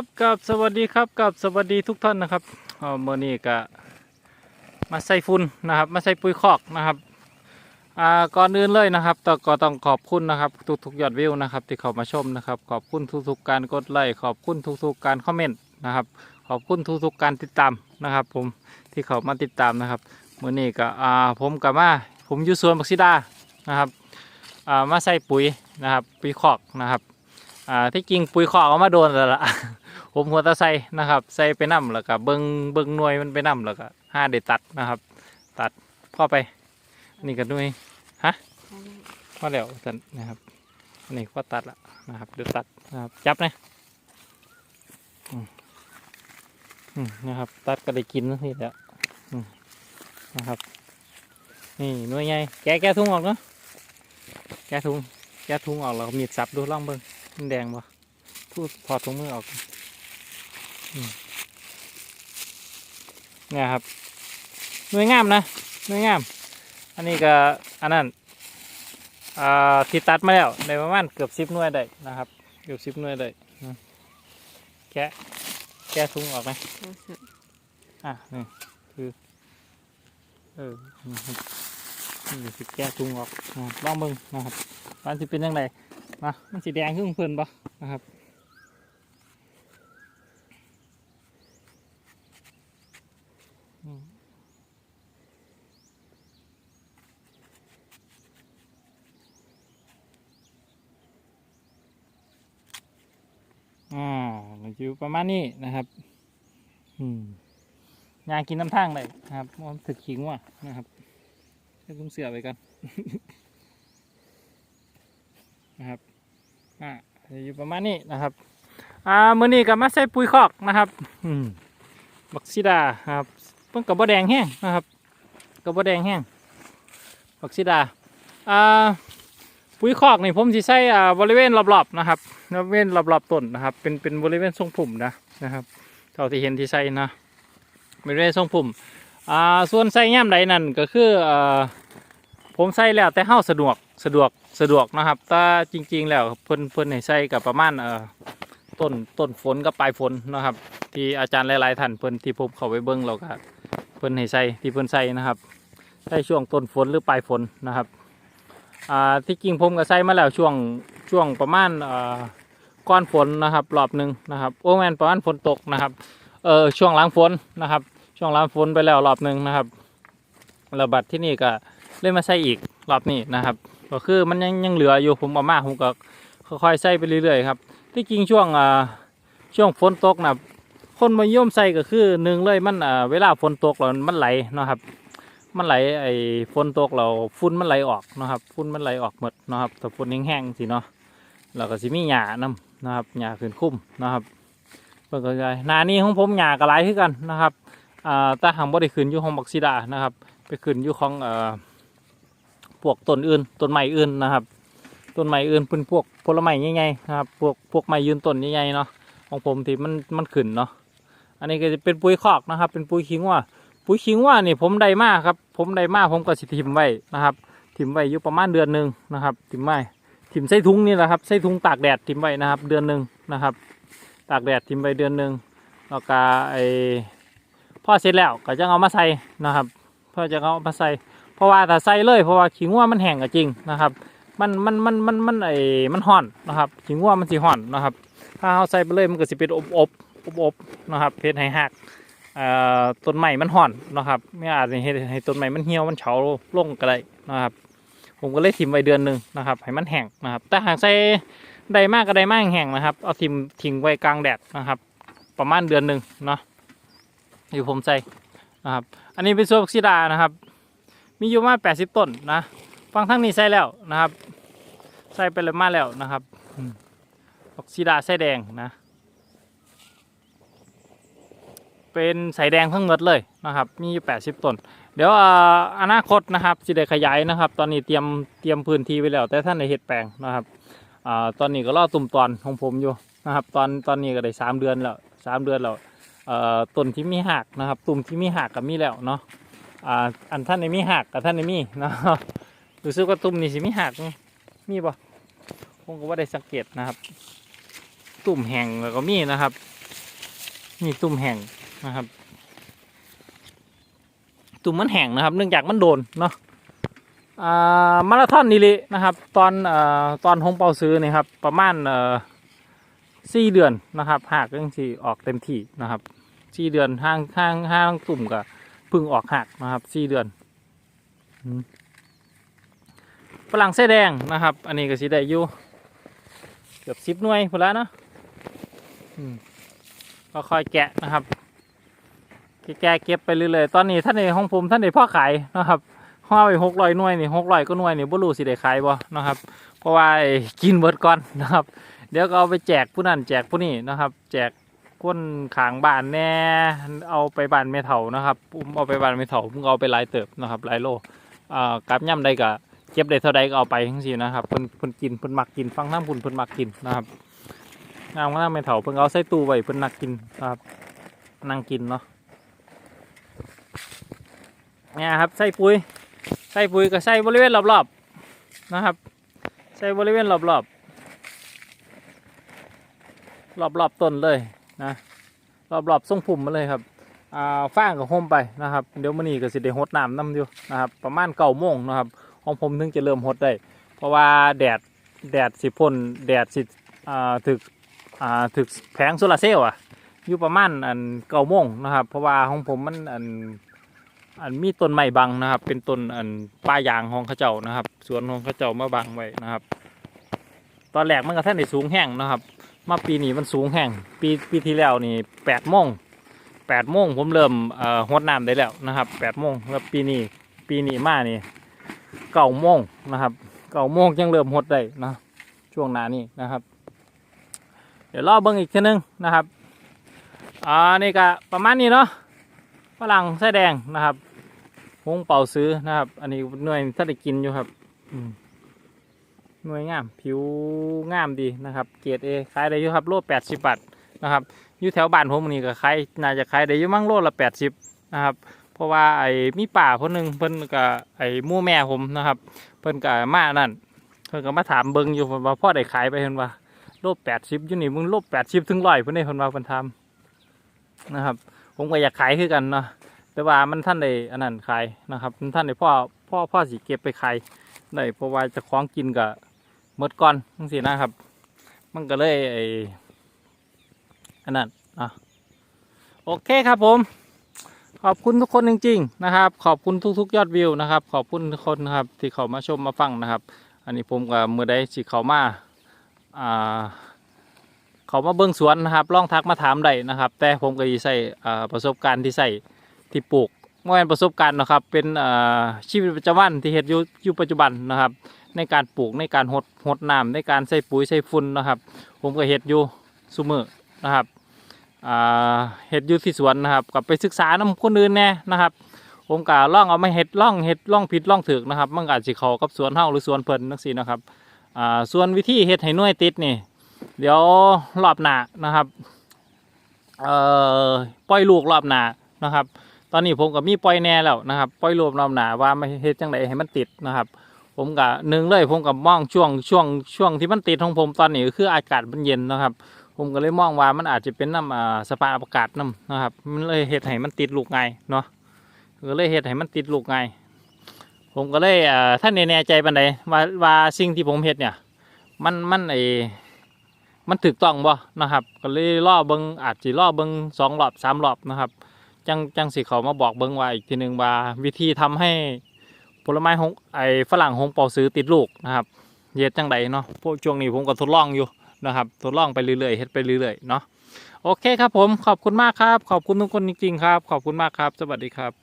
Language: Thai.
บกับสวัสดีครับ กับสวัสดีทุกท่านนะครับเอ่อมื่อนี้ก็มาใส่ฝุ่นนะครับ มาใส่ปุ๋ยคอกนะครับ อ่า ก่อนอื่นเลยนะครับต้องก็ต้องขอบคุณนะครับ ทุกๆยอดวิวนะครับ ที่เข้ามาชมนะครับ ขอบคุณทุกๆการกดไลค์ ขอบคุณทุกๆการคอมเมนต์นะครับ ขอบคุณทุกๆการติดตามนะครับ ผม ที่เข้ามาติดตามนะครับเมื่อนี้ก็อ่า ผมกับมา ผมอยู่สวนบักซิดา นะครับ อ่า มาใส่ปุ๋ยนะครับ ปุ๋ยคอกนะครับอ่าที่จริงปุ๋ยคอกเอามาโดนแล้วล่ะ ผมหัวตะใส่นะครับใส่ไปน้ำแล้วก็เบิงเบิงหน่วยมันไปน้ำแล้วก็ห้าได้ตัดนะครับ ตัดพ่อไปนี่ก็หน่วยฮะพอแล้วตัดนะครับนนี้ก็ตัดละนะครับเดี๋ยวตัดนะครับจับนะนะครับ ตัดก็ได้กินนี่แหละนะครับ นี่หน่วยใหญ่แกแกะถุงออกเนาะแกะถุงแกะถุงออกแล้วมีดสับดูล่องเบิงมันแดงปะพูดถอดถุงมือออก เนี่ยครับหน่วยงามนะหน่วยงาม อันนี้ก็อันนั้นอ่าที่ตัดมาแล้วในประมาณเกือบสิบหน่วยได้นะครับ เกือบสิบหน่วยได้อืมแกะแกะถุงออกไหมอะนี่คือเออนี่ครับนี่คือแกะถุงออกอะลองเบิ่งนะครับมันจะเป็นยังไงนะมันสีแดงขึ้นเพิ่นปะนะครับอืมอ่ามันจะ อยู่ประมาณนี้นะครับ อืมยากินน้ำทางเลยนะครับมันถึกขิงว่ะนะครับให้คุ้มเสือไปกันนะครับอ่าอยู่ประมาณนี้นะครับอ่ามือนี้ก็มาใส่ปุ๋ยคอกนะครับ อืมบักซิดาครับเพิ่นกับบ่แดงแห้งนะครับกับบ่แดงแห้งบักซิดาอ่า ปุ๋ยคอกนี่ผมสิใส่อ่าบริเวณรอบๆนะครับบริเวณรอบๆต้นนะครับ เป็นเป็นบริเวณทรงพุ่มนะนะครับเท่าที่เห็นที่ใส่นะบริเวณทรงพุ่มอ่าส่วนใส่ย่ำใดนั่นก็คืออ่าผมใส่แล้วแต่เฮาสะดวกสะดวกสะดวกนะครับแต่จริง ๆ แล้วเพิ่นเพิ่นให้ใส่กับประมาณเอ่อต้นต้นฝนกับปลายฝนนะครับ ที่อาจารย์หลายๆท่านเพิ่นที่ผมเข้าไปเบิ่งแล้วก็เพิ่นให้ใส่ที่เพิ่นใส่นะครับใส่ช่วงต้นฝนหรือปลายฝนนะครับ อ่าที่จริงผมก็ใส่มาแล้วช่วงช่วงประมาณอ่อก้อนฝนนะครับรอบหนึ่งนะครับโอ้แมนประมาณฝนตกนะครับเออช่วงล้างฝนนะครับ ช่วงล้างฝนไปแล้วรอบหนึ่งนะครับระบัดที่นี่ก็เลยมาใส่อีกรอบนี้นะครับ ก็คือมันยังยังเหลืออยู่ผมเอามาผมก็ค่อยๆใส่ไปเรื่อยๆครับที่จริงช่วงอ่าช่วงฝนตกนะคนมานิยมใส่ก็คือหนึ่งเลยมันอ่าเวลาฝนตกแล้วมันไหลนะครับ มันไหลไอ้ฝนตกเราฝุ่นมันไหลออกนะครับฝุ่นมันไหลออกหมดนะครับแต่ฝนแห้งๆสิเนาะแล้วก็สิมีหญ้านํนะครับหญ้าขึ้นคุ้มนะครับเพิ่นก็ได้หนานี้ของผมหญ้าก็หลายขึ้นกันนะครับอ่าแต่หางบ่ได้ขึ้นอยู่ของบักซิดานะครับ ไปขึ้นอยู่ของเอ่อพวกต้นอื่นต้นไม้อื่นนะครับต้นไม้อื่นเป็นพวกผลไม้ใหญ่ๆนะครับพวกพวกไม้ยืนต้นใหญ่ๆเนาะของผมที่มันมันขึ้นเนาะอันนี้ก็จะเป็นปุ๋ยคอกนะครับ เป็นปุ๋ยขิงว่า ปุ๋ยขิงว่านี่ผมได้มากครับ ผมได้มากผมก็สิทิมไว้นะครับทิมไว้อยู่ประมาณเดือนหนึ่งนะครับทิมไว้ทิมใส่ถุงนี่แหละครับใส่ถุงตากแดดทิมไว้นะครับ เดือนหนึ่งนะครับ ตากแดดทิมไว้เดือนหนึ่งแล้วก็ไอพ่อเสร็จแล้วก็จะเอามาใส่นะครับพ่อจะเอามาใส่เพราะว่าถ้าใส่เลย เพราะว่าขิงว่ามันแห้งก็จริงนะครับ มันมันมันมันมันไอมันห่อนนะครับขิงว่ามันสิห่อนนะครับ ถ้าเราใส่ไปเลยมันก็สิเป็นอบอบอบอบนะครับเพชรให้หัก ต้นไม้มันห่อนนะครับไม่อาจจะให้ให้ต้นไม้มันเหี่ยวมันเฉาลงก็ได้นะครับ ผมก็เลยทิมไว้เดือนหนึ่งนะครับ ให้มันแห้งนะครับ แต่หากใส่ได้มากก็ได้มากแห้งนะครับ เอาทิมทิ้งไว้กลางแดดนะครับ ประมาณเดือนหนึ่งเนาะอยู่ผมใส่นะครับ อันนี้เป็นโซบักซิดานะครับ มีอยู่มาแปดสิบต้นนะฟังทั้งนี้ใส่แล้วนะครับ ใส่ไปเลยมาแล้วนะครับอืมออกซิดาใส่แดงนะ เป็นสายแดงทั้งหมดเลยนะครับ มีอยู่แปดสิบต้น เดี๋ยวอนาคตนะครับสิได้ขยายนะครับ ตอนนี้เตรียมเตรียมพื้นที่ไว้แล้ว แต่ท่านในเห็ดแปลงนะครับอตอนนี้ก็รอตุ่มตอนของผมอยู่นะครับ ตอนตอนนี้ก็ได้สามเดือนแล้วสามเดือนแล้วต้นที่มีหักนะครับ ตุ่มที่มีหักก็มีแล้วเนาะอันท่านในมีหักกับท่านในมีนาะรู้สึกว่าตุ่มนี่สิมีหักนี่มีบ่ผมก็ว่าได้สังเกตนะครับ ตุ่มแห้งแล้วก็มีนะครับ นี่ตุ่มแห้ง นะครับ ตุ่มมันแห้งนะครับ เนื่องจากมันโดนเนาะอ่ามาราธอนนี่ลยนะครับ ตอนอ่อตอนหงเปาซื้อนี่ครับ ประมาณเอ่อสี่เดือนนะครับหากยังสี่ออกเต็มที่นะครับสี่เดือนห้างห้างห้างตุ่มกับพึ่งออกหักนะครับสี่เดือนฝรั่งไส้แดงนะครับ อันนี้ก็สีได้อยู่เกือบสิบหน่วยพอแล้วเนาะก็ค่อยแกะนะครับ แกเก็บไปเรื่อยๆตอนนี้ท่านในห้องผมท่านในพ่อขายนะครับห้าไปหกร้อยหน่วยนี่หกร้อยก็หน่วยนี่บ่รู้สิได้ขายบ่นะครับ เพราะว่ากินเบิดก่อนนะครับ เดี๋ยวก็เอาไปแจกผู้นั้นแจกผู้นี้นะครับ แจกคนขางบ้านแน่เอาไปบ้านเมถานะครับผมเอาไปบ้านเมถาผมเอาไปลายเติบนะครับลายโลอ่ากลับย่ำใดก็เก็บได้เท่าใดก็เอาไปทั้งสี่นะครับเพิ่นเพิ่นกินเพิ่นมักกินฟังน้ำพุ่นเพิ่นมักกินนะครับงามน้ำเมถาเพิ่นเอาใส่ตู้ไว้เพิ่นนักกินนะครับนั่งกินเนาะ เนี่ยครับใส่ปุ๋ยใส่ปุ๋ยก็ใส่บริเวณรอบๆนะครับ ใส่บริเวณรอบๆรอบๆต้นเลยนะรอบๆทรงพุ่มมาเลยครับอ่าฟางกับห่มไปนะครับเดี๋ยวมื้อนี้ก็สิได้หดน้ำน้ำอยู่นะครับประมาณเก้าโมงนะครับของผมถึงจะเริ่มหดได้ เพราะว่าแดดแดดสิพ่นแดดสิอ่าถึกอ่าถึกแผงโซลาร์เซลล์อะอยู่ประมาณอันเก้าโมงนะครับ เพราะว่าของผมมันอัน อันมีต้นไม้บังนะครับ เป็นต้นอันป้ายางของข้าเจ้านะครับ สวนของข้าเจ้ามาบังไว้นะครับ ตอนแรกมันก็แท่านได้สูงแห้งนะครับ มาปีนี้มันสูงแห้งปีปีที่แล้วนี่แปดโมงแปดโมงผมเริ่มเอ่อหดน้ำได้แล้วนะครับแปดโมงแล้วปีนี้ปีนี้มานี่เก้าโมงนะครับเก้าโมงยังเริ่มหดได้นะช่วงหน้านี้นะครับ เดี๋ยวรอเบิ้งอีกทีนึงนะครับอ่านี่ก็ประมาณนี้เนาะ ฝรั่งไส้แดงนะครับหงเป่าซื้อนะครับ อันนี้หน่วยถ้าได้กินอยู่ครับหน่วยงาม ผิวงามดีนะครับ เกรดเอขายได้อยู่ครับโลแปดสิบบาทนะครับอยู่แถวบ้านผมนี่ก็ขายน่าจะขายได้อยู่มั่งโลละแปดสิบนะครับเพราะว่าไอ้มีป่าคนหนึ่งเพิ่นกับไอ้มู่แม่ผมนะครับ เพิ่นกับมานั่นเพิ่นก็มาถามเบิงอยู่ว่าพ่อได้ขายไปเพิ่นว่าโลแปดสิบอยู่นี่มึงโลแปดสิบถึงร้อยเพิ่นได้เพิ่นว่าเพิ่นทำนะครับ ผมก็อยากขายคือกันเนาะแต่ว่ามันท่านได้อันนั้นขายนะครับมันท่านได้พ่อพ่อพ่อสีเก็บไปขายได้เพราะว่าจะคล้องกินกับเมดก่อนทั้งสี่นะครับ มันก็เลยไออันนั้นอะโอเคครับผม ขอบคุณทุกคนจริง ๆ นะครับ ขอบคุณทุก ๆ ยอดวิวนะครับ ขอบคุณทุกคนนะครับที่เขามาชมมาฟังนะครับ อันนี้ผมกับมือได้สิเขามาอ่า เขามาเบิ้งสวนนะครับลองทักมาถามได้นะครับ แต่ผมก็สิใส่ประสบการณ์ที่ใส่ที่ปลูกไม่เป็นประสบการณ์นะครับ เป็นอาชีวิตประจำวันที่เฮ็ดอยู่ปัจจุบันนะครับ ในการปลูกในการหดหดน้ำในการใส่ปุ๋ยใส่ฝุ่นนะครับ ผมก็เฮ็ดอยู่ซุมือนะครับเฮ็ดอยู่ที่สวนนะครับกับไปศึกษาน้ำคนอื่นแน่นะครับผมก็ล่องเอาไมาเฮ็ดล่องเฮ็ดล่องผิดล่องถึกนะครับมันก็อาจสิเข้ากับสวนเฮาหรือสวนเพิ่นจังซี่นะครับส่วนวิธีเฮ็ดให้หน่วยติดนี่ เดี๋ยวรอบหนานะครับ เอ่อปล่อยลูกรอบหนานะครับ ตอนนี้ผมกับมีปล่อยแหน่แล้วนะครับปล่อยลูกรอบหนาว่าไม่เฮ็ดจังไดให้มันติดนะครับ ผมกับหนึ่งเลยผมกับมองช่วงช่วงช่วงที่มันติดของผมตอนนี้คืออากาศมันเย็นนะครับ ผมก็เลยมองว่ามันอาจจะเป็นน้ำอ่าสภาพอากาศน้ำนะครับ มันเลยเฮ็ดให้มันติดลูกไงเนาะก็เลยเฮ็ดให้มันติดลูกไงผมก็เลยอ่าท่านแน่ใจปันใดว่าว่าสิ่งที่ผมเฮ็ดเนี่ย มันมันไอ มันถูกต้องบ่นะครับ ก็เลยล่อเบิงอาจจะล่อเบิงสองรอบสามรอบนะครับ จังจังสิเขามาบอกเบิงว่าอีกทีหนึ่งว่า วิธีทำให้ผลไม้หงไอฝรั่งหงเป่าซื้อติดลูกนะครับเฮ็ดจังใดเนาะพวกช่วงนี้ผมก็ทดลองอยู่นะครับทดลองไปเรื่อยๆเฮ็ดไปเรื่อยๆเนาะโอเคครับผมขอบคุณมากครับ ขอบคุณทุกคนจริงๆครับ ขอบคุณมากครับ สวัสดีครับ